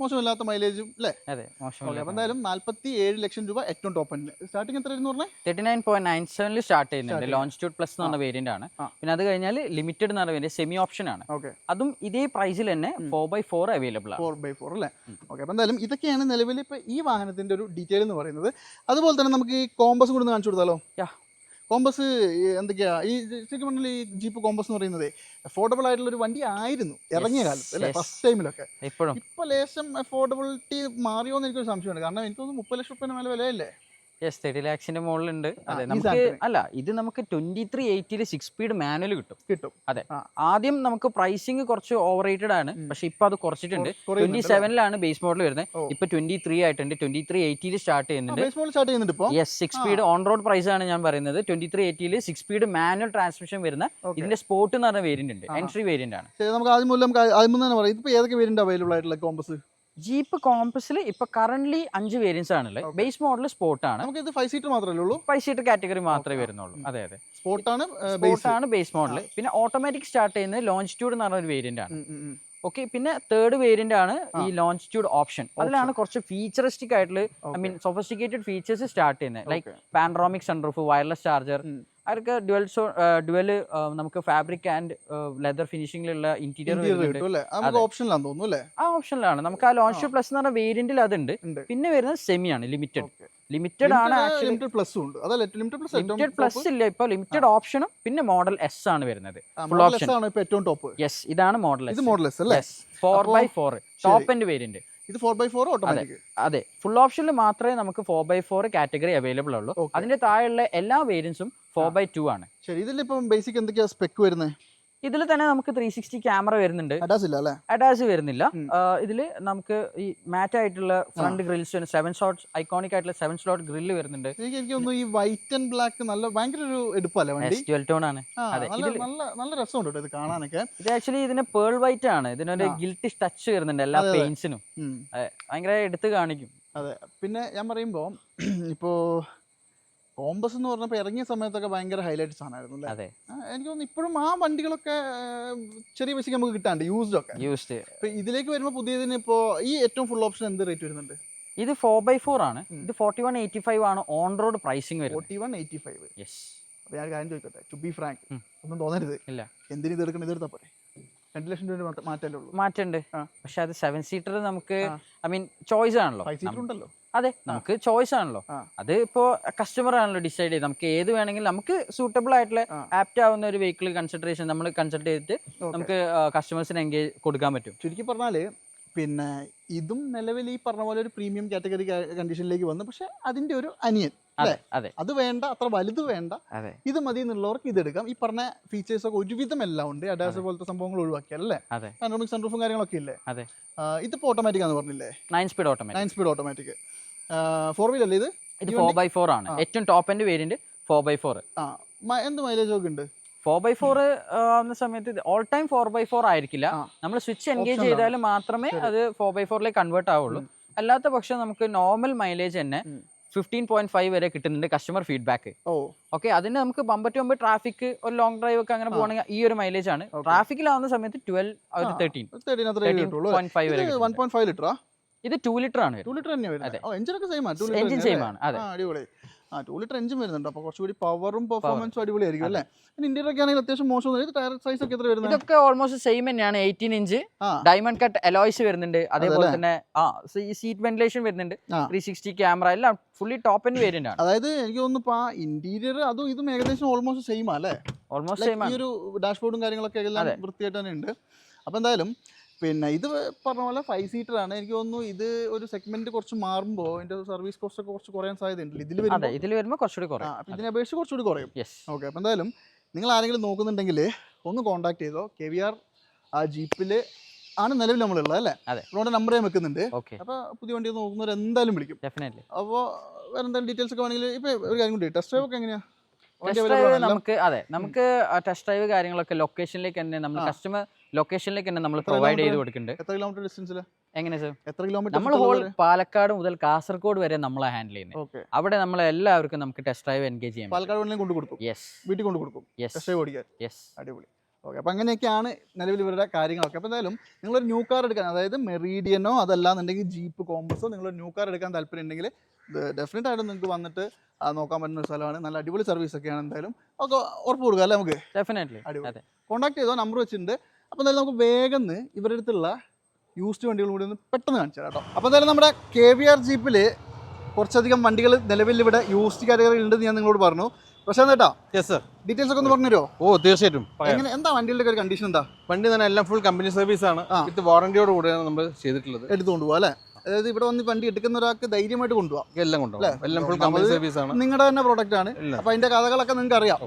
മോശമില്ലാത്ത മൈലേജും അല്ലേ അതെ മോശമില്ല അപ്പോൾ എന്തായാലും നാല്പത്തി ഏഴ് ലക്ഷം രൂപ ഏറ്റവും ടോപ്പ് സ്റ്റാർട്ടിംഗ് എത്ര പറഞ്ഞാൽ തേർട്ടി നയൻ പോയിന്റ് നയൻ സെവനിൽ സ്റ്റാർട്ട് ചെയ്യുന്നുണ്ട്. ലോഞ്ച് പ്ലസ് എന്ന് പറഞ്ഞ വേരിയന്റ് ആണ്. പിന്നെ അത് കഴിഞ്ഞാൽ ലിമിറ്റഡ് എന്ന് പറഞ്ഞ വേരിയന്റ് സെമി ഓപ്ഷൻ ആണ്. ഓക്കെ അതും ഇതേ പ്രൈസിൽ തന്നെ ഫോർ ബൈ ഫോർ അവൈലബിൾ ആണ്. ഫോർ ബൈ ഫോർ അല്ലേ ഓക്കെ അപ്പോൾ എന്തായാലും ഇതൊക്കെയാണ് നിലവിൽ ഇപ്പോൾ ഈ വാഹനത്തിന്റെ ഒരു ഡീറ്റെയിൽ എന്ന് പറയുന്നത്. അതുപോലെ തന്നെ നമുക്ക് ഈ കോമ്പസും കൂടി കാണിച്ചു കൊടുത്താലോ. കോമ്പസ് എന്തൊക്കെയാ ഈ ശരിക്കും പറഞ്ഞാൽ ഈ ജീപ്പ് കോമ്പസ് എന്ന് പറയുന്നത് അഫോർഡബിൾ ആയിട്ടുള്ള ഒരു വണ്ടി ആയിരുന്നു ഇറങ്ങിയ കാലത്ത് അല്ലേ? ഫസ്റ്റ് ടൈമിലൊക്കെ ഇപ്പോഴും. ഇപ്പൊ ലേശം അഫോർഡബിലിറ്റി മാറിയോ എന്ന് എനിക്കൊരു സംശയമുണ്ട്. കാരണം എനിക്ക് തോന്നുന്നു മുപ്പത് ലക്ഷം റുപ്യ മേലെ വിലയല്ലേ? യെസ് തേർട്ടി ലാക്സിന്റെ മുകളിലുണ്ട് അതെ നമുക്ക് അല്ല ഇത് നമുക്ക് ട്വന്റി ത്രീ എയ്റ്റിയിൽ സിക്സ് സ്പീഡ് മാനുവൽ കിട്ടും. കിട്ടും. അതെ. ആദ്യം നമുക്ക് പ്രൈസിങ് കുറച്ച് ഓവർ റേറ്റഡ് ആണ്. പക്ഷെ ഇപ്പൊ അത് കുറച്ചിട്ടുണ്ട്. ട്വന്റി സെവനിലാണ് ബേസ് മോഡൽ വരുന്നത്. ഇപ്പൊ ട്വന്റി ത്രീ ആയിട്ടുണ്ട് ട്വന്റി ത്രീ എയ്റ്റിയിൽ സ്റ്റാർട്ട് ചെയ്യുന്നുണ്ട് yes six speed on road price ആണ് ഞാൻ പറയുന്നത്. ട്വന്റി ത്രീ എയ്റ്റിയിൽ സിക്സ് സ്പീഡ് മാനുവൽ ട്രാൻസ്മിഷൻ വരുന്ന ഇതിന്റെ സ്പോർട്ട് എന്ന് പറഞ്ഞ വേരിയന്റ് ഉണ്ട്. എൻട്രി വേരിയന്റ് ആണ്. നമുക്ക് ആദ്യം മൂലം നമുക്ക് ആദ്യം തന്നെ പറയാം. ഏതൊക്കെ വേരിയന്റ് അവൈലബിൾ ആയിട്ടുള്ള കോമ്പസ് ജീപ്പ് കോമ്പസിൽ ഇപ്പൊ കറന്റ് അഞ്ച് വേരിയൻസ് ആണല്ലേ. ബേസ് മോഡൽ സ്പോർട്ട് ആണ് നമുക്ക് ഇത് ഫൈവ് സീറ്റ് മാത്രമേ ഉള്ളൂ? ഫൈവ് സീറ്റ് കാറ്റഗറി മാത്രമേ. വരുന്നുള്ളൂ. അതെ അതെ. അതെ ആണ് സ്പോർട്ട് ആണ് ബേസ് മോഡൽ പിന്നെ ഓട്ടോമാറ്റിക് സ്റ്റാർട്ട് ചെയ്യുന്നത് ലോഞ്ച് ട്യൂഡ് എന്ന് പറഞ്ഞ ഒരു വേരിയന്റ് ആണ് ഓക്കെ പിന്നെ തേർഡ് വേരിയന്റ് ആണ് ഈ ലോഞ്ച് ട്യൂഡ് ഓപ്ഷൻ അതിലാണ് കുറച്ച് ഫീച്ചറിസ്റ്റിക് ആയിട്ടുള്ള I mean sophisticated features start ചെയ്യുന്നത്. Like panoramic sunroof wireless charger അവർക്ക് ഡുവൽ സോ ഡുവൽ നമുക്ക് ഫാബ്രിക് ആൻഡ് ലെതർ ഫിനിഷിംഗിലുള്ള ഇന്റീരിയർ ഓപ്ഷനിലാന്ന് തോന്നുന്നു ആ ഓപ്ഷനിലാണ് നമുക്ക് ആ ലോഞ്ച് പ്ലസ് എന്ന് പറഞ്ഞ വേരിയന്റിൽ അതുണ്ട്. പിന്നെ വരുന്നത് സെമി ആണ് ലിമിറ്റഡ് ലിമിറ്റഡ് ആണ് ലിമിറ്റഡ് പ്ലസും ഉണ്ട്. ലിമിറ്റഡ് പ്ലസ് ലിമിറ്റഡ് പ്ലസ് ഇല്ല ഇപ്പൊ. ലിമിറ്റഡ് ഓപ്ഷനും പിന്നെ മോഡൽ എസ് ആണ് വരുന്നത്. ഫുൾ ആണ് ഇപ്പൊ ഏറ്റവും ടോപ്പ് യെസ് ഇതാണ് മോഡൽ ഇത് മോഡൽ എസ് അല്ലേ? Four by four top end variant ഇത് ഫോർ ബൈ ഫോർ ഓട്ടോമാറ്റിക് അതെ ഫുൾ ഓപ്ഷനിൽ മാത്രമേ നമുക്ക് four by four category available ഉള്ളൂ. അതിന്റെ താഴെയുള്ള എല്ലാ വേരിയൻസും ഫോർ ബൈ ടു ആണ്. ശരി ഇതിലിപ്പം ബേസിക് എന്തൊക്കെയാ സ്പെക്ക് വരുന്നത് ഇതിൽ തന്നെ നമുക്ക് ത്രീ സിക്സ്റ്റി ക്യാമറ വരുന്നുണ്ട്. അഡാസ് ഇല്ല അല്ലേ? അറ്റാച്ച് വരുന്നില്ല. ഇതിൽ നമുക്ക് ഈ മാറ്റ് ആയിട്ടുള്ള front grills seven slot iconic ആയിട്ടുള്ള സെവൻ സ്ലോട്ട് ഗ്രില്ല് വരുന്നുണ്ട്. എനിക്ക് എനിക്ക് ഈ വൈറ്റ് ആൻഡ് ബ്ലാക്ക് നല്ല ഭയങ്കര ഒരു എടുപ്പല്ലേ വണ്ടി? എസ് ട്വൽവ് ടോൺ ആണ്. നല്ല നല്ല രസമുണ്ട് ഇത് കാണാനൊക്കെ. ഇത് ആക്ച്വലി ഇതിന് പേൾ വൈറ്റ് ആണ്. ഇതിനൊരു ഗിൽട്ടി ടച്ച് വരുന്നുണ്ട് എല്ലാ. പെയിന്റ്സിനും. ഭയങ്കര എടുത്ത് കാണിക്കും. അതെ പിന്നെ ഞാൻ പറയുമ്പോൾ ഇപ്പോൾ കോമ്പസ് എന്ന് പറഞ്ഞപ്പോൾ ഇറങ്ങിയ സമയത്തൊക്കെ ഭയങ്കര ഹൈലൈറ്റ്സ് സാധനമായിരുന്നു അല്ലേ? അതെ. എനിക്ക് തോന്നുന്നു ഇപ്പോഴും ആ വണ്ടികളൊക്കെ ചെറിയ പൈസക്ക് നമുക്ക് കിട്ടാണ്ട് യൂസ്ഡ് ഒക്കെ. യൂസ്ഡ് ഇപ്പൊ ഇതിലേക്ക് വരുമ്പോൾ പുതിയതിന് ഇപ്പോൾ ഈ ഏറ്റവും ഫുൾ ഓപ്ഷൻ എന്ത് റേറ്റ് വരുന്നുണ്ട്? ഇത് ഫോർ ബൈ ഫോർ ആണ്. ഇത് ഫോർട്ടി വൺ എയ്റ്റി ഫൈവ് ആണ് ഓൺ റോഡ് പ്രൈസിങ് വരുന്നത്. Forty one eighty five yes അപ്പോൾ ഞാൻ കാര്യം ചോദിക്കട്ടെ? ടു ബി ഫ്രാങ്ക് ഒന്നും തോന്നരുത്. ഇല്ല. എന്തിനു ഇത് എടുക്കണം? ഇത് എടുത്താൽ പോരെ. രണ്ട് ലക്ഷം രൂപ മാറ്റ- ഉള്ളൂ. മാറ്റുണ്ട്. പക്ഷെ അത് സെവൻ സീറ്റർ നമുക്ക് ഐ മീൻ ചോയ്സ് ആണല്ലോ. ഫൈവ് സീറ്റർ ഉണ്ടല്ലോ. അതെ. നമുക്ക് ചോയ്സ് ആണല്ലോ. അത് ഇപ്പോ കസ്റ്റമർ ആണല്ലോ ഡിസൈഡ് ചെയ്ത്. നമുക്ക് ഏത് വേണമെങ്കിലും നമുക്ക് സൂട്ടബിൾ ആയിട്ടുള്ള ആപ്റ്റ് ആവുന്ന ഒരു വെഹിക്കിൾ കൺസിഡറേഷൻ നമ്മൾ കൺസൾട്ട് ചെയ്തിട്ട് നമുക്ക് കസ്റ്റമേഴ്സിന് എൻഗേജ് കൊടുക്കാൻ പറ്റും. ചുരുക്കി പറഞ്ഞാൽ പിന്നെ ഇതും നിലവിൽ ഈ പറഞ്ഞ പോലെ ഒരു പ്രീമിയം കാറ്റഗറി കണ്ടീഷനിലേക്ക് വന്നു. പക്ഷെ അതിന്റെ ഒരു അനിയൻ അതെ അതെ. വേണ്ട അത്ര വലുത് വേണ്ട. അതെ. ഇത് മതി എന്നുള്ളവർക്ക് ഇത് എടുക്കാം ഈ പറഞ്ഞ ഫീച്ചേഴ്സ് ഒക്കെ ഒരുവിധം എല്ലാം ഉണ്ട്. അഡാസ് പോലത്തെ സംഭവങ്ങൾ ഒഴിവാക്കിയാൽ അല്ലേ? പാനോമിക് സൺറൂഫും കാര്യങ്ങളൊക്കെ ഇല്ലേ? ഇതിപ്പോ ഓട്ടോമാറ്റിക് ആണെന്ന് പറഞ്ഞില്ലേ? Nine speed automatic nine speed automatic four wheeler അല്ലേ ഇത്? ഇത് ഫോർ ബൈ ഫോർ ആണ്. ഏറ്റവും top end variant four by four എന്ത് മൈലേജ് ഒക്കെ ഉണ്ട്? ഫോർ ബൈ ഫോർ ആവുന്ന സമയത്ത് all time four by four ആയിരിക്കില്ല. നമ്മൾ സ്വിച്ച് എൻഗേജ് ചെയ്താൽ മാത്രമേ അത് ഫോർ ബൈ ഫോറിലേക്ക് കൺവേർട്ട് ആവുള്ളൂ. അല്ലാത്ത പക്ഷം നമുക്ക് നോർമൽ മൈലേജ് തന്നെ. ഫിഫ്റ്റീൻ പോയിന്റ് ഫൈവ് വരെ കിട്ടുന്നുണ്ട് കസ്റ്റമർ ഫീഡ്ബാക്ക് ഓക്കെ അതിന് നമുക്ക് ബമ്പറ്റ് മുമ്പ് ട്രാഫിക് ഒരു ലോങ് ഡ്രൈവ് ഒക്കെ അങ്ങനെ. പോകണമെങ്കിൽ ഈ ഒരു മൈലേജ് ആണ്. ട്രാഫിക്കിൽ ട്രാഫിക്കിലാവുന്ന സമയത്ത് twelve. Thirteen thirteen point five വരെ ലിറ്ററാ? ഇത് ടു ലിറ്റർ ആണ് ടു ലിറ്റർ തന്നെയാണ് വരുന്നത്. എഞ്ചിനൊക്കെ സെയിം ആണ്. എഞ്ചിൻ സെയിം ആണ്. അതെ. അടിപൊളി. ആ ടു ലിറ്റർ എഞ്ചിൻ വരുന്നുണ്ട്. അപ്പോൾ കുറച്ചുകൂടി പവറും പെർഫോമൻസും അടിപൊളിയായിരിക്കും അല്ലേ? പിന്നെ ഇന്ത്യയിലൊക്കെ ഒക്കെ ആണെങ്കിൽ അത്യാവശ്യം മോശം ടയർ സൈസ് ഒക്കെ എത്ര വരുന്നത്? ഇതൊക്കെ ഓൾമോസ്റ്റ് സെയിം തന്നെയാണ്. Eighteen inch diamond cut alloys വരുന്നുണ്ട്. അതേപോലെ തന്നെ ആ സീറ്റ് വെന്റിലേഷൻ വരുന്നുണ്ട്. ത്രീ സിക്സ്റ്റി ക്യാമറ എല്ലാം ഫുള്ളി ടോപ്പ് എൻഡ് വേരിയന്റ് ആണ്. അതായത് എനിക്ക് തോന്നുന്നു ഇന്റീരിയർ അതും ഇതും ഏകദേശം ഓൾമോസ്റ്റ് സെയിം അല്ലേ? ഓൾമോസ്റ്റ് സെയിം ഈ ഒരു ഡാഷ്ബോർഡും കാര്യങ്ങളൊക്കെ എല്ലാം. വൃത്തിയായിട്ട് തന്നെ ഉണ്ട്. അപ്പോൾ എന്തായാലും പിന്നെ ഇത് പറഞ്ഞ പോലെ ഫൈവ് സീറ്റർ ആണ്. എനിക്ക് തോന്നുന്നു ഇത് ഒരു സെഗ്മെന്റ് കുറച്ച് മാറുമ്പോൾ ഇതിന്റെ സർവീസ് കോസ്റ്റ് ഒക്കെ കുറച്ച് കുറയാൻ സാധ്യതയുണ്ട് ഇതിൽ വരുമ്പോൾ ഇതിൽ വരുമ്പോൾ കുറച്ചുകൂടി കുറയും. ഇതിനെ അപേക്ഷിച്ച് കുറച്ചുകൂടി കുറയും. ഓക്കെ അപ്പോൾ എന്തായാലും നിങ്ങൾ ആരെങ്കിലും നോക്കുന്നുണ്ടെങ്കിൽ ഒന്ന് കോൺടാക്ട് ചെയ്തോ. കെ വി ആർ ആ ജീപ്പിൽ ആണ് നിലവിൽ നമ്മളുള്ളത് അല്ലേ? അതെ. അതുകൊണ്ട് നമ്പർ ഞാൻ വെക്കുന്നുണ്ട്. ഓക്കെ അപ്പോൾ പുതിയ വണ്ടി നോക്കുന്നവർ എന്തായാലും വിളിക്കും. ഡെഫിനറ്റ്ലി അപ്പോൾ വേറെ എന്തെങ്കിലും ഡീറ്റെയിൽസ് ഒക്കെ വേണമെങ്കിൽ ഇപ്പോൾ ഒരു കാര്യം കൂടി ടെസ്റ്റ് ഡ്രൈവ് ഒക്കെ എങ്ങനെയാണ് ടെസ്റ്റ് ഡ്രൈവ് നമുക്ക് അതെ നമുക്ക് ടെസ്റ്റ് ഡ്രൈവ് കാര്യങ്ങളൊക്കെ ലൊക്കേഷനിലേക്ക് തന്നെ നമ്മൾ കസ്റ്റമർ ലൊക്കേഷനിലേക്ക് തന്നെ നമ്മൾ പ്രൊവൈഡ് ചെയ്ത്? കൊടുക്കുന്നുണ്ട്. എത്ര കിലോമീറ്റർ ഡിസ്റ്റൻസിൽ എങ്ങനെ സർ എത്ര കിലോമീറ്റർ നമ്മൾ ഹോൾ പാലക്കാട് മുതൽ കാസർഗോഡ് വരെ നമ്മളെ ഹാൻഡിൽ ചെയ്യുന്നത് അവിടെ നമ്മൾ എല്ലാവർക്കും നമുക്ക് ടെസ്റ്റ് ഡ്രൈവ് എൻഗേജ് ചെയ്യാം പാലക്കാട് കൊണ്ട് കൊടുക്കും യെസ് വീട്ടിൽ കൊണ്ട് കൊടുക്കും യെസ് ടെസ്റ്റ് ഡ്രൈവ് ഓടിക്കാൻ? യെസ് അടിപൊളി. ഓക്കെ അപ്പോൾ അങ്ങനെയൊക്കെയാണ് നിലവിൽ ഇവരുടെ കാര്യങ്ങളൊക്കെ. അപ്പോൾ എന്തായാലും നിങ്ങളൊരു ന്യൂ കാർ എടുക്കാൻ അതായത് മെറീഡിയനോ അതല്ലാന്നുണ്ടെങ്കിൽ ജീപ്പ് കോമ്പസോ നിങ്ങളൊരു ന്യൂ കാർ എടുക്കാൻ താല്പര്യം ഉണ്ടെങ്കിൽ ഡെഫിനറ്റ് ആയിട്ട് നിങ്ങൾക്ക് വന്നിട്ട് നോക്കാൻ പറ്റുന്ന ഒരു സ്ഥലമാണ്. നല്ല അടിപൊളി സർവീസ് ഒക്കെയാണ് എന്തായാലും. ഒക്കെ ഉറപ്പ് കൊടുക്കുക അല്ലേ നമുക്ക്? ഡെഫിനറ്റ്ലി അടിപൊളി. കോൺടാക്ട് ചെയ്തോ? നമ്പർ വെച്ചിട്ടുണ്ട്. അപ്പോൾ എന്തായാലും നമുക്ക് വേഗം ഇവരുടെ അടുത്തുള്ള യൂസ്ഡ് വണ്ടികൾ കൂടി ഒന്ന് പെട്ടെന്ന് കാണിച്ചു കേട്ടോ. അപ്പോൾ എന്തായാലും നമ്മുടെ കെ വി ആർ ജീപ്പിൽ കുറച്ചധികം വണ്ടികൾ നിലവിൽ ഇവിടെ യൂസ്ഡ് കാറ്റഗറി ഉണ്ടെന്ന് ഞാൻ നിങ്ങളോട് പറഞ്ഞു. പക്ഷേ കേട്ടോ യെസ് സർ ഡീറ്റെയിൽസ് ഒക്കെ ഒന്ന് പറഞ്ഞുതരോ ഓ തീർച്ചയായിട്ടും. എങ്ങനെ എന്താ വണ്ടികളുടെ ഒരു കണ്ടീഷൻ എന്താ? വണ്ടി തന്നെ എല്ലാം ഫുൾ കമ്പനി സർവീസ് ആണ്. ഇത് വിത്ത് വാറണ്ടിയോട് കൂടെയാണ് നമ്മൾ ചെയ്തിട്ടുള്ളത്. എടുത്തുകൊണ്ട് പോവാ അല്ലേ? അതായത് ഇവിടെ വന്ന് വണ്ടി എടുക്കുന്ന ഒരാൾക്ക് ധൈര്യമായിട്ട് കൊണ്ടുപോകാം എല്ലാം കൊണ്ടുപോകാം എല്ലാം ഫുൾ കമ്പനി സർവീസ് ആണ്. നിങ്ങളുടെ തന്നെ പ്രോഡക്റ്റ് ആണ്. അപ്പൊ അപ്പോൾ അതിന്റെ കഥകളൊക്കെ നിങ്ങൾക്ക് അറിയാം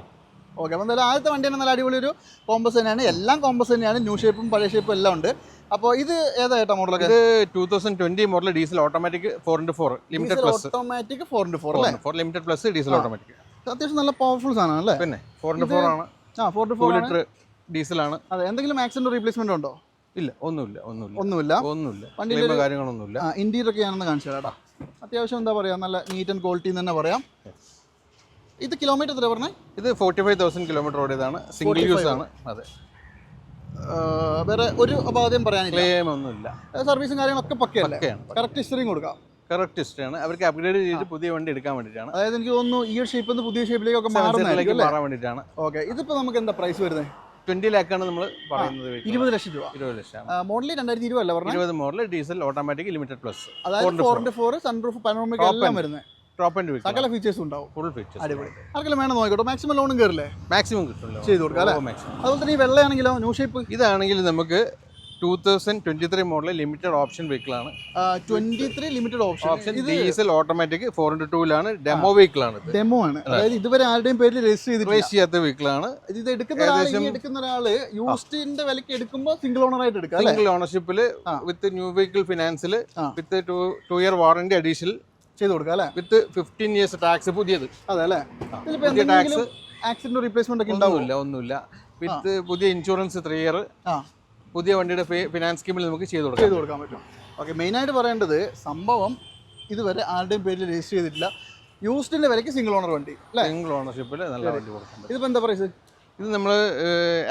ഓക്കെ അപ്പോൾ എന്തായാലും ആദ്യത്തെ വണ്ടി തന്നെ നല്ല അടിപൊളി ഒരു കോമ്പസ് തന്നെയാണ്. എല്ലാം കോമ്പസ് തന്നെയാണ്. ന്യൂ ഷേപ്പും പഴയ ഷേപ്പും എല്ലാം ഉണ്ട്. അപ്പോൾ ഇത് ഏതാ ഏട്ടാ മോഡലൊക്കെ ഇത് two thousand twenty model diesel automatic four into four limited plus automatic four into four അല്ലേ? Four limited plus diesel. Automatic അത്യാവശ്യം നല്ല പവർഫുൾ സാധനമാണ് അല്ലേ? പിന്നെ ഫോർ ഇന്റു ഫോർ ആണ്. ആ four into four litre diesel ആണ്. അതെ എന്തെങ്കിലും ആക്സിഡന്റ് റീപ്ലേസ്മെന്റ് ഉണ്ടോ? ഇല്ല ഒന്നുമില്ല ഒന്നുമില്ല. ഒന്നുമില്ല. ഒന്നുമില്ല. വണ്ടിയിൽ ക്ലെയിമോ കാര്യങ്ങളൊന്നുമില്ല. ഇന്റീരിയർ ഇന്റീരിയർ ഒക്കെ ഞാനൊന്ന് കാണിച്ചു തരാം അത്യാവശ്യം എന്താ പറയാ നല്ല നീറ്റ് ആൻഡ് ക്വാളിറ്റി എന്ന് തന്നെ പറയാം. ഇത് കിലോമീറ്റർ എത്ര പറഞ്ഞേ? ഇത് ഫോർട്ടി ഫൈവ് തൗസൻഡ് കിലോമീറ്റർ ഓടിയതാണ് സിംഗിൾ യൂസ് ആണ്. അതെ. വേറെ ഒരു അപാധ്യം പറയാനില്ല. ക്ലെയിം ഒന്നുമില്ല. സർവീസും കാര്യങ്ങളൊക്കെ പക്കയല്ലേ? പക്കയാണ് കറക്റ്റ് ഹിസ്റ്ററിയും കൊടുക്കാം. കറക്റ്റ് ആണ്. അവർക്ക് അപ്ഗ്രേഡ് ചെയ്ത് പുതിയ വണ്ടി എടുക്കാൻ വേണ്ടിയിട്ടാണ്. അതായത് എനിക്ക് തോന്നുന്നു ഈ ഒരു ഷേപ്പിൽ നിന്ന് പുതിയ ഷേപ്പിലേക്കൊക്കെ മാറുന്നതായിരിക്കും seater-ലേക്ക് അല്ലേ? മാറാൻ വേണ്ടിയിട്ടാണ്. ഓക്കെ ഇതിപ്പോൾ നമുക്ക് എന്താ പ്രൈസ് വരുന്നത് ട്വന്റി ലാക്കാണ് നമ്മൾ പറയുന്നത്. ഇരുപത് ലക്ഷം രൂപ. ഇരുപത് ലക്ഷം മോഡൽ രണ്ടായിരത്തി ഇരുപത് അല്ല പറഞ്ഞത് ഇരുപത് model diesel automatic limited plus അതായത് four into four sunroof panoramic എല്ലാം. വരുന്നത് ടോപ്പ് ആൻഡ് സകല ഫീച്ചേഴ്സും ഉണ്ടാവും. ഫുൾ ഫീച്ചേഴ്സ് അടിപൊളി. ആർക്കെല്ലാം വേണം നോക്കിക്കോട്ടെ? മാക്സിമം ലോണും കയറില്ലേ മാക്സിമം കിട്ടുമല്ലോ ചെയ്ത് കൊടുക്കാം അല്ലേ? അതുപോലെ തന്നെ ഈ വെള്ളയാണെങ്കിലോ ന്യൂ ഷേപ്പ് ഇതാണെങ്കിൽ നമുക്ക് two thousand twenty three model limited option vehicle ആണ്. Twenty three limited option option diesel automatic four hundred ടൂലാണ് demo vehicle ആണ് ഇത്. ഡെമോ ആണ്. അതായത് ഇതുവരെ ആരുടെയും പേരിൽ രജിസ്റ്റർ ചെയ്ത് രജിസ്റ്റർ ചെയ്യാത്ത വെഹിക്കിൾ ആണ്. ഇത് എടുക്കുന്ന ഒരാൾ എടുക്കുന്ന ഒരാൾ യൂസ്റ്റിന്റെ വിലക്ക് എടുക്കുമ്പോൾ സിംഗിൾ ഓണർ ആയിട്ട് എടുക്കാം സിംഗിൾ ഓണർഷിപ്പിൽ with new vehicle ഫിനാൻസിൽ with two two year warranty additional ചെയ്ത് കൊടുക്കാം അല്ലേ? വിത്ത് ഫിഫ്റ്റീൻ ഇയേഴ്സ് ടാക്സ് പുതിയത്. അതെ അല്ലേ? ടാക്സ് പുതിയ ടാക്സ് ആക്സിഡന്റ് റീപ്ലേസ്മെന്റ് ഒക്കെ ഉണ്ടാവില്ല ഒന്നുമില്ല വിത്ത് പുതിയ ഇൻഷുറൻസ് ത്രീ ഇയർ പുതിയ വണ്ടിയുടെ ഫിനാൻസ് സ്കീമിൽ നമുക്ക് ചെയ്ത് കൊടുക്കാം. ചെയ്ത് കൊടുക്കാൻ പറ്റും. ഓക്കെ മെയിനായിട്ട് പറയേണ്ടത് സംഭവം ഇതുവരെ ആരുടെയും പേരിൽ രജിസ്റ്റർ ചെയ്തിട്ടില്ല. യൂസ്ഡിന്റെ വിലയ്ക്ക് സിംഗിൾ ഓണർ വണ്ടി അല്ലേ? സിംഗിൾ ഓണർഷിപ്പിൽ നല്ല വണ്ടി കൊടുക്കാം ഇതിപ്പോൾ ഇതിപ്പോ എന്താ പ്രൈസ് ഇത് നമ്മൾ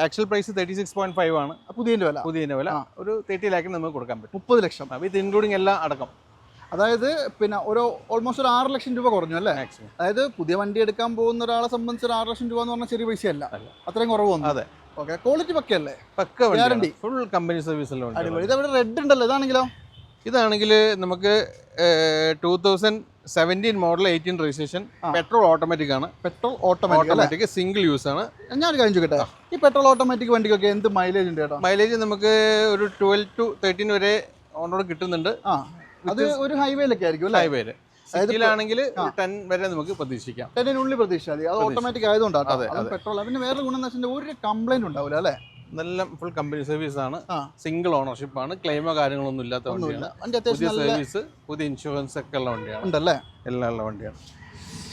actual price thirty six point five ആണ്. പുതിയ വില. പുതിയ വില. ഒരു തേർട്ടി ലാക്കിന് നമുക്ക് കൊടുക്കാൻ പറ്റും. മുപ്പത് ലക്ഷം. വിത്ത് ഇൻക്ലൂഡിങ് എല്ലാം അടക്കം. അതായത് പിന്നെ ഒരു ഓൾമോസ്റ്റ് ഒരു ആറ് ലക്ഷം രൂപ കുറഞ്ഞു അല്ലേ? അതായത് പുതിയ വണ്ടി എടുക്കാൻ പോകുന്ന ഒരാളെ സംബന്ധിച്ച് ഒരു ആറ് ലക്ഷം രൂപ എന്ന് പറഞ്ഞാൽ ചെറിയ പൈസയല്ല. അല്ല. അത്രയും കുറവ് വന്നു. അതെ. ഓക്കെ ക്വാളിറ്റി പക്കയല്ലേ? പക്ക ഗ്യാരണ്ടി ഫുൾ കമ്പനി വണ്ടി അടിപൊളി. ഇത് അവിടെ റെഡ് ഉണ്ടല്ലോ ഇതാണെങ്കിലോ? ഇതാണെങ്കിൽ നമുക്ക് two thousand seventeen model eighteen registration petrol automatic ആണ്. Petrol automatic automatic single use ആണ്. ഞാൻ കാര്യം ചോദിക്കട്ടെ? ഈ പെട്രോൾ ഓട്ടോമാറ്റിക് വണ്ടിക്കൊക്കെ എന്ത് മൈലേജ് ഉണ്ട് കേട്ടോ മൈലേജ് നമുക്ക് ഒരു ട്വൽവ് ടു തേർട്ടീൻ വരെ ഓണോട് കിട്ടുന്നുണ്ട്. ആ. അത് ഒരു ഹൈവേയിലൊക്കെ ആയിരിക്കും അല്ലേ? ഹൈവേര് സിറ്റിയിലാണെങ്കിൽ ടെൻ വരെ നമുക്ക് പ്രതീക്ഷിക്കാം. ടെന്നിനുള്ളിൽ പ്രതീക്ഷിച്ചാൽ മതി. അത് ഓട്ടോമാറ്റിക് ആയതുകൊണ്ടാണ് അതെ, പെട്രോൾ പിന്നെ വേറെ ഗുണം എന്ന് വെച്ചിട്ടുണ്ടെങ്കിൽ ഒരു കംപ്ലൈന്റ് ഉണ്ടാവില്ല അല്ലേ? നല്ല ഫുൾ കമ്പനി സർവീസ് ആണ്. സിംഗിൾ ഓണർഷിപ്പ് ആണ്. ക്ലെയിമോ കാര്യങ്ങളൊന്നും ഇല്ലാത്ത വണ്ടിയാണ്. പുതിയ സർവീസ് പുതിയ ഇൻഷുറൻസ് ഒക്കെ ഉള്ള വണ്ടിയാണ്. ഉണ്ടല്ലേ? എല്ലാം ഉള്ള വണ്ടിയാണ്.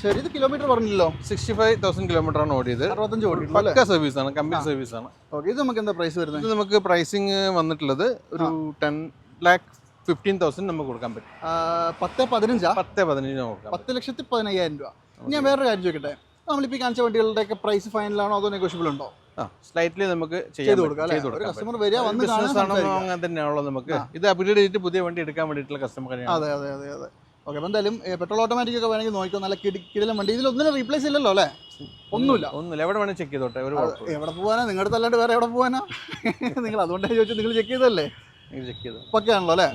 ശരി ഇത് കിലോമീറ്റർ പറഞ്ഞല്ലോ സിക്സ്റ്റി ഫൈവ് തൗസൻഡ് കിലോമീറ്റർ ആണ് ഓടിയത്. അറുപത്തഞ്ച് ഓടി പക്ക സർവീസ് ആണ് കമ്പനി സർവീസ് ആണ്. ഓക്കെ ഇത് നമുക്ക് എന്താ പ്രൈസ് വരുന്നത്? ഇത് നമുക്ക് പ്രൈസിങ് വന്നിട്ടുള്ളത് ഒരു ടെൻ ലാക്ക് ഫിഫ്റ്റീൻ തൗസൻഡ് നമുക്ക് കൊടുക്കാൻ പറ്റും. പത്ത് പതിനഞ്ചാ? പത്ത് പതിനഞ്ചിന് കൊടുക്കാം പത്ത് ലക്ഷത്തി പതിനയ്യായിരം രൂപ. ഞാൻ വേറൊരു കാര്യം ചോദിക്കട്ടെ? നമ്മളിപ്പോൾ കാണിച്ച വണ്ടികളുടെ ഒക്കെ പ്രൈസ് ഫൈനലാണോ അതോ നെഗോഷ്യബിൾ ഉണ്ടോ? സ്ലൈറ്റ്ലി നമുക്ക് ചെയ്ത് കൊടുക്കാം കസ്റ്റമർ വരിക വന്ന്. അങ്ങനെ തന്നെയാണല്ലോ നമുക്ക്. ഇത് അപ്ഗ്രേഡ് ചെയ്തിട്ട് പുതിയ വണ്ടി എടുക്കാൻ വേണ്ടിയിട്ടുള്ള കസ്റ്റമർ അതെ അതെ അതെ അതെ. ഓക്കെ എന്തായാലും പെട്രോൾ ഓട്ടോമാറ്റിക് ഒക്കെ വേണമെങ്കിൽ നോക്കിക്കോ. നല്ല കിടി കിടിലം വണ്ടി. ഇതിലൊന്നിനും റീപ്ലേസ് ഇല്ലല്ലോ അല്ലേ? ഒന്നുമില്ല. ഒന്നുമില്ല. എവിടെ വേണേൽ ചെക്ക് ചെയ്തോട്ടെ. ഒരു എവിടെ പോകാനാ നിങ്ങളുടെ അല്ലാണ്ട് വേറെ എവിടെ പോകാനാ നിങ്ങൾ അതുകൊണ്ടാണ് ചോദിച്ചത്. നിങ്ങൾ ചെക്ക് ചെയ്തല്ലേ ചെക്ക് പക്കയാണല്ലോ അല്ലേ?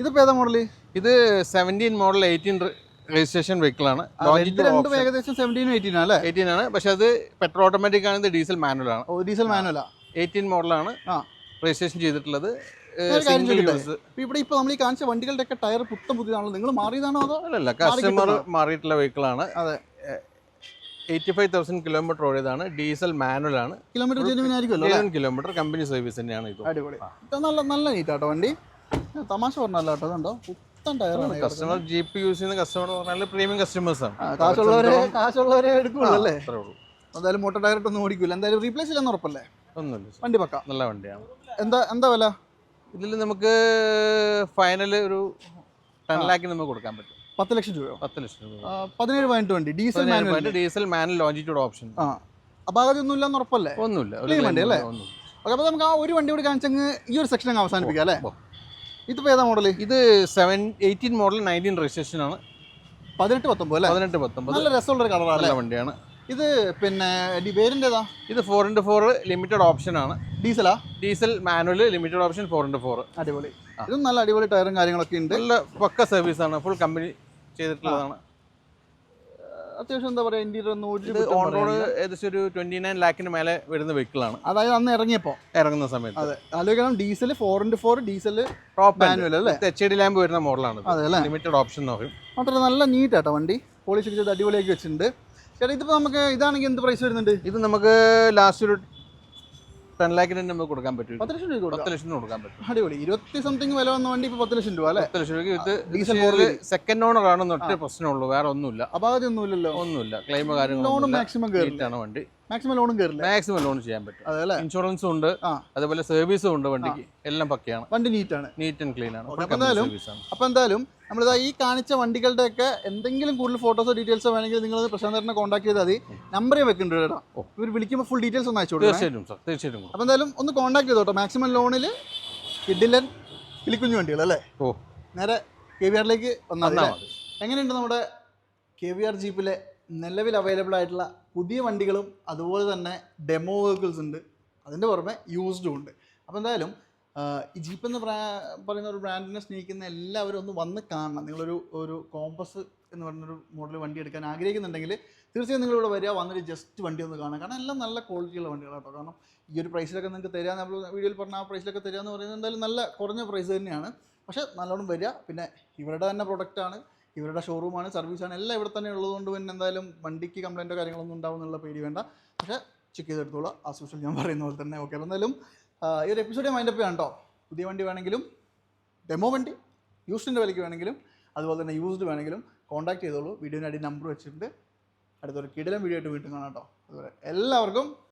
ഇതിപ്പോൾ ഏതാ മോഡൽ ഇത് seventeen model eighteen registration vehicle ആണ്. ഇത് രണ്ടും ഏകദേശം സെവന്റീനും എയ്റ്റീൻ അല്ലേ? എയ്റ്റീൻ ആണ്. പക്ഷെ അത് പെട്രോൾ ഓട്ടോമാറ്റിക് ആണ് ഇത് ഡീസൽ മാനുവൽ ആണ്. ഡീസൽ മാനുവൽ എയ്റ്റീൻ മോഡലാണ് രജിസ്ട്രേഷൻ ചെയ്തിട്ടുള്ളത്? യൂസ് ഇപ്പൊ നമ്മൾ ഈ കാണിച്ച വണ്ടികളുടെ ഒക്കെ ടയർ പുത്തം പുതിയതാണല്ലോ. നിങ്ങൾ മാറിയതാണോ അതോ അല്ലല്ല കസ്റ്റമർ? മാറിയിട്ടുള്ള വെഹിക്കിൾ ആണ്. അതെ. എയ്റ്റി ഫൈവ് തൗസൻഡ് കിലോമീറ്റർ ഓടിയതാണ്. ഡീസൽ മാനുവൽ ആണ്. കിലോമീറ്റർ ജെനുവിൻ ആയിരിക്കുമല്ലോ കിലോമീറ്റർ കമ്പനി സർവീസ് തന്നെയാണ് ഇത്. അടിപൊളി. നല്ല നല്ല നീറ്റാട്ടോ വണ്ടി. തമാശ പറഞ്ഞല്ലോ കേട്ടോ അതുണ്ടോ പുത്തൻ ടയറാണ് കസ്റ്റമർ ജി പി യൂസ് ചെയ്യുന്ന കസ്റ്റമർ പറഞ്ഞാൽ പ്രീമിയം കസ്റ്റമേഴ്സ് ആണ്. കാശുള്ളവരെ കാശുള്ളവരെ എടുക്കുള്ളൂ അല്ലേ? എന്തായാലും മോട്ടോർ ടയർ ഒന്നും ഓടിക്കില്ല എന്തായാലും റീപ്ലേസ് ഇല്ലെന്ന് ഉറപ്പല്ലേ? ഒന്നുമില്ല. വണ്ടി പക്ക. നല്ല വണ്ടിയാണ്. എന്താ എന്താ വില? ഇതിൽ നമുക്ക് ഫൈനൽ ഒരു ടെൻ ലാക്കിന് നമുക്ക് കൊടുക്കാൻ പറ്റും. പത്ത് ലക്ഷം രൂപയോ? പത്ത് ലക്ഷം രൂപ. പതിനേഴ് പോയിന്റ് വണ്ടി diesel manual diesel manual longitude option ആ അപാകത ഒന്നും ഇല്ലെന്ന് ഉറപ്പല്ലേ? ഒന്നുമില്ല. വണ്ടി അല്ലേ? ഓക്കെ അപ്പോൾ നമുക്ക് ആ ഒരു വണ്ടി കൂടി കാണിച്ചങ്ങ് ഈ ഒരു സെക്ഷൻ അങ്ങ് അവസാനിപ്പിക്കാം അല്ലേ. ഇതിപ്പോൾ ഏതാ മോഡൽ ഇത് seven eighteen model nineteen registration ആണ്. പതിനെട്ട് പത്തൊമ്പത് അല്ലേ? പതിനെട്ട് പത്തൊമ്പത്. നല്ല രസമുള്ള ഒരു കളറാണ് വണ്ടിയാണ്. ഇത് പിന്നെ പേരിന്റെ ഏതാ? ഇത് four into four limited option ആണ്. ഡീസലാ diesel manual limited option four into four അടിപൊളി. ഇതും നല്ല അടിപൊളി ടയറും കാര്യങ്ങളൊക്കെ ഉണ്ട്. നല്ല പക്ക സർവീസ് ആണ്. ഫുൾ കമ്പനി ചെയ്തിട്ടുള്ളതാണ്. അത്യാവശ്യം എന്താ പറയാ ഇന്ത്യയിൽ ഒന്നും ഒരു ഓൺ റോഡ്. ഏകദേശം ഒരു ട്വന്റി നയൻ ലാക്കിന് മേലെ വരുന്ന വെഹിക്കിളാണ്. അതായത് അന്ന് ഇറങ്ങിയപ്പോൾ ഇറങ്ങുന്ന സമയത്ത്. അതെ. ആലോചിക്കണം diesel four into four diesel top manual അല്ലേ? എച്ച് ഡി ലാമ്പ് വരുന്ന മോഡലാണ് അതെ അല്ലേ? ലിമിറ്റഡ് ഓപ്ഷൻ എന്ന് പറയും. മാത്രമല്ല നല്ല നീറ്റ് ആട്ടോ വണ്ടി പോളിഷ് ചെയ്ത് അടിപൊളിയാക്കി വെച്ചിട്ടുണ്ട്. ചേട്ടാ ഇതിപ്പോൾ നമുക്ക് ഇതാണെങ്കിൽ എന്ത് പ്രൈസ് വരുന്നുണ്ട്? ഇത് നമുക്ക് ലാസ്റ്റ് ഒരു ടെൻ തന്നെ നമുക്ക് കൊടുക്കാൻ പറ്റും. പത്ത് ലക്ഷം രൂപ പത്ത് ലക്ഷം കൊടുക്കാൻ പറ്റും. അടിപൊളി. ഇരുപത്തി സംതിങ് വില വന്ന വണ്ടി ഇപ്പൊ പത്ത് ലക്ഷം രൂപ അല്ലെ? പത്ത് ലക്ഷം രൂപ ഇത് ഡീസൽ സെക്കൻഡ് ഓണർ ആണെന്ന് ഒറ്റ പ്രശ്നമുള്ളൂ വേറെ ഒന്നുമില്ല. അപാകത ഒന്നുമില്ലല്ലോ ഒന്നുമില്ല. ക്ലെയിമോ കാര്യങ്ങളോ മാക്സിമം കയറിയിട്ടാണ് വണ്ടി. മാക്സിമം ലോണും കയറില്ല മാക്സിമം ലോൺ ചെയ്യാൻ പറ്റും. അതെ അല്ലേ? ഇൻഷുറൻസും ഉണ്ട് അതേപോലെ സർവീസും ഉണ്ട് വണ്ടിക്ക്. എല്ലാം പക്കയാണ്. വണ്ടി നീറ്റ് ആണ്. നീറ്റ് ആൻഡ് ക്ലീൻ ആണ്. എന്തായാലും അപ്പോൾ എന്തായാലും നമ്മളിതാ ഈ കാണിച്ച വണ്ടികളുടെ ഒക്കെ എന്തെങ്കിലും കൂടുതൽ ഫോട്ടോസോ ഡീറ്റെയിൽസോ വേണമെങ്കിൽ നിങ്ങൾ പ്രശാന്തനെ കോൺടാക്ട് ചെയ്താൽ മതി. നമ്പർ ഞാൻ വെക്കുന്നുണ്ട് കേട്ടോ. ഇവർ വിളിക്കുമ്പോൾ ഫുൾ ഡീറ്റെയിൽസ് ഒന്ന് അയച്ചു തീർച്ചയായിട്ടും സാർ തീർച്ചയായിട്ടും. അപ്പോൾ എന്തായാലും ഒന്ന് കോൺടാക്ട് ചെയ്തോട്ടോ. മാക്സിമം ലോണിൽ കിഡിലൻ കിളിക്കുഞ്ഞു വണ്ടികൾ അല്ലേ? ഓ. നേരെ കെ വി ആറിലേക്ക് വന്നാൽ മതി വന്നാൽ മതി. എങ്ങനെയുണ്ട് നമ്മുടെ കെ വി ആർ ജീപ്പിലെ നിലവിൽ അവൈലബിൾ ആയിട്ടുള്ള പുതിയ വണ്ടികളും അതുപോലെ തന്നെ ഡെമോ വെഹിക്കിൾസ് ഉണ്ട്. അതിന്റെ പുറമെ യൂസ്ഡും ഉണ്ട്. അപ്പോൾ എന്തായാലും ഈ ജീപ്പ് എന്ന് പറയുന്ന ഒരു ബ്രാൻഡിനെ സ്നേഹിക്കുന്ന എല്ലാവരും ഒന്ന് വന്ന് കാണണം. നിങ്ങളൊരു ഒരു കോമ്പസ് എന്ന് പറഞ്ഞൊരു മോഡൽ വണ്ടി എടുക്കാൻ ആഗ്രഹിക്കുന്നുണ്ടെങ്കിൽ തീർച്ചയായും നിങ്ങളിവിടെ വരിക വന്നിട്ട് ജസ്റ്റ് വണ്ടി ഒന്ന് കാണാം കാരണം എല്ലാം നല്ല ക്വാളിറ്റിയുള്ള വണ്ടികളാണ് കേട്ടോ. കാരണം ഈ ഒരു പ്രൈസിലൊക്കെ നിങ്ങൾക്ക് തരിക നമ്മൾ വീഡിയോയിൽ പറഞ്ഞ ആ പ്രൈസിലൊക്കെ തരിക എന്ന് പറയുന്നത് എന്തായാലും നല്ല കുറഞ്ഞ പ്രൈസ് തന്നെയാണ്. പക്ഷേ നല്ലോണം വരിക. പിന്നെ ഇവരുടെ തന്നെ പ്രൊഡക്റ്റാണ് ഇവരുടെ ഷോറൂമാണ് സർവീസാണ് എല്ലാം ഇവിടെ തന്നെ ഉള്ളതുകൊണ്ട് പിന്നെ എന്തായാലും വണ്ടിക്ക് കംപ്ലൈന്റോ കാര്യങ്ങളൊന്നും ഉണ്ടാവും എന്നുള്ള പേടി വേണ്ട. പക്ഷേ ചെക്ക് ചെയ്തെടുത്തോളാം. ആ സൂഷ്യൽ ഞാൻ പറയുന്ന പോലെ തന്നെ ഓക്കെ എന്തായാലും ഈ ഒരു എപ്പിസോഡ് മൈൻഡപ്പ് ചെയ്യാം കേട്ടോ പുതിയ വണ്ടി വേണമെങ്കിലും ഡെമോ വണ്ടി യൂസ്ഡിന്റെ വിലയ്ക്ക് വേണമെങ്കിലും അതുപോലെ തന്നെ യൂസ്ഡ് വേണമെങ്കിലും കോൺടാക്ട് ചെയ്തോളൂ. വീഡിയോന്റെ അടി നമ്പർ വെച്ചിട്ടുണ്ട്. അടുത്തൊരു കിടലം വീഡിയോ ആയിട്ട് വീട്ടിൽ കാണാം കേട്ടോ അതുപോലെ എല്ലാവർക്കും